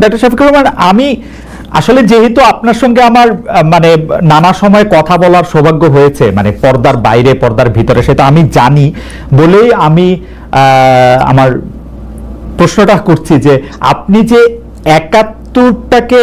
Doctor Shafiqur Rahman, আমি আসলে যেহেতু আপনার সঙ্গে আমার মানে নানা সময় কথা বলার সৌভাগ্য হয়েছে মানে পর্দার বাইরে, পর্দার ভিতরে, সেটা আমি জানি বলেই আমি আমার প্রশ্নটা করছি যে আপনি যে একাত্তরটাকে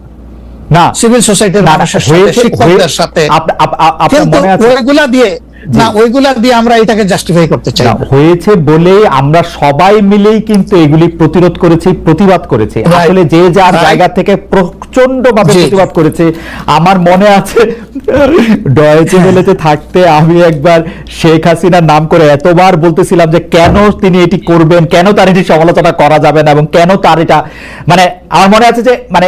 না। সিভিল সোসাইটির মানুষের সাথে শিক্ষকদের সাথে। কিন্তু ওইগুলা দিয়ে না ওইগুলা দিয়ে আমরা এটাকে জাস্টিফাই করতে চাই না, না। হয়েছে বলে আমরা সবাই মিলেই কিন্তু এগুলি প্রতিরোধ করেছি প্রতিবাদ করেছি। আসলে যে যার জায়গা থেকে প্রচণ্ড ভাবে প্রতিবাদ করেছে আমার মনে আছে ডয়েচে বেলেতে থাকতে আমি একবার শেখ হাসিনার নাম করে এতবার বলতেছিলাম যে কেন তিনি এটি করবেন কেন তার এটি সমালোচনা করা যাবে না এবং কেন তার এটা মানে আমার মনে আছে যে মানে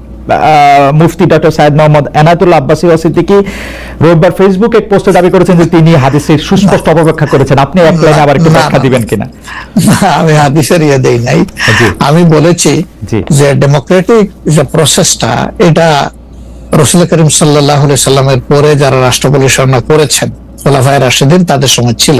মুফতি ডক্টর সাইদ মোহাম্মদ এনায়তুল্লাহ আব্বাসী ওয়াসিদ্দিকি রোববার ফেসবুক এক পোস্টে দাবি করেছেন যে তিনি হাদিসের সুস্পষ্ট অপব্যাখ্যা করেছেন। আপনি এক লাইনে আবার একটু ব্যাখ্যা দিবেন কিনা? আমি হাদিসের ইয়ে দেই নাই। আমি বলেছি। যে ডেমোক্রেটিক যে প্রসেসটা এটা রসুল করিম সাল্লাহ সাল্লামের পরে যারা রাষ্ট্র পরিচালনা করেছেন খোলাফায় রাশিদিন তাদের সময় ছিল।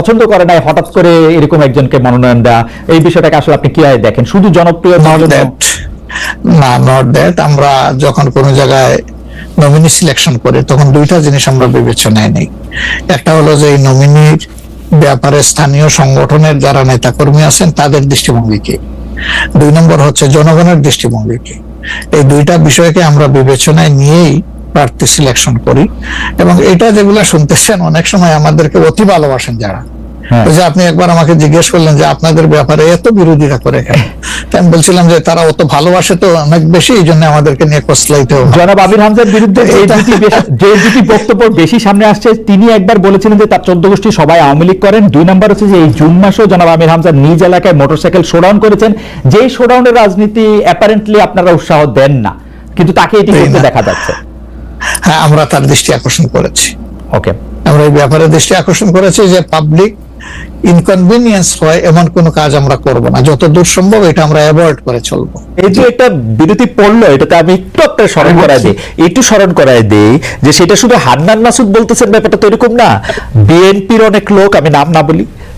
পছন্দ করে নাই হঠাৎ করে এরকম একজনকে মনোনয়ন দেওয়া এই বিষয়টাকে আসলে আপনি কীভাবে দেখেন? শুধু জনপ্রিয় না নট দ্যাট আমরা যখন কোনো জায়গায় নমিনি সিলেকশন করি তখন দুইটা জিনিস আমরা বিবেচনায় নেই। একটা হলো যে এই নমিনির ব্যাপারে স্থানীয় সংগঠনের যারা নেতাকর্মী আছেন তাদের দৃষ্টিভঙ্গিকে দুই নম্বর হচ্ছে জনগণের দৃষ্টিভঙ্গিকে এই দুইটা বিষয়কে আমরা বিবেচনায় নিয়েই প্রার্থী সিলেকশন করি। এবং এটা যেগুলা শুনতেছেন অনেক সময় আমাদেরকে অতি ভালোবাসেন যারা। হ্যাঁ। যে আপনি একবার আমাকে জিজ্ঞেস করলেন যে আপনাদের ব্যাপারে এত বিরোধিতা করে কেন? আমি বলছিলাম যে তারা অত ভালোবাসে তো অনেক বেশি এই জন্য আমাদেরকে নিয়ে কসলাইতে হবে। জনাব আমির হামজার বিরুদ্ধে যে দুটি বক্তব্য বেশি সামনে আসছে তিনি একবার বলেছিলেন যে তার চোদ্দ গোষ্ঠী সবাই আওয়ামী লীগ করেন। দুই নম্বর হচ্ছে যে এই জুন মাসেও জনাব আমির হামজা নিজ এলাকায় মোটরসাইকেল শোডাউন করেছেন। যেই শোডাউনের রাজনীতি অ্যাপারেন্টলি আপনারা উৎসাহ দেন না কিন্তু তাকে এটি করতে দেখা যাচ্ছে। হ্যাঁ আমরা তার দৃষ্টি আকর্ষণ করেছি। ওকে আমরা এই ব্যাপারে দৃষ্টি আকর্ষণ করেছি যে পাবলিক ইনকনভিনিয়েন্স হয় এমন কোনো কাজ আমরা করব না। যত দূর সম্ভব এটা আমরা অ্যাভয়েড করে চলবো। এই যে একটা বিরতি পড়ল এটাতে আমি একটু আপনার স্মরণ করাই দিই। একটু স্মরণ করাই দিই যে সেটা শুধু হান্নান মাসুদ বলতেছেন ব্যাপারটা তো এরকম না। বিএনপির অনেক লোক আমি নাম না বলি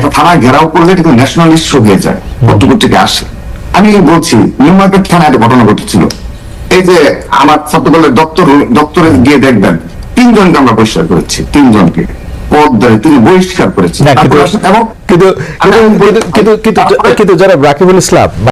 একটা থানা ঘেরাও করলে কিন্তু ন্যাশনাল ইস্যু হয়ে যায় থেকে আসে। আমি বলছি নিউ মার্কেট থানায় একটা ঘটনা ঘটেছিল। এই যে আমার ছাত্রদলের দপ্তর দপ্তরে গিয়ে দেখবেন তিনজনকে আমরা বহিষ্কার করেছি তিনজনকে। পদ ধরে তিনি বহিষ্কার করেছেন। এবং কিন্তু যারা রাকিবুল ইসলাম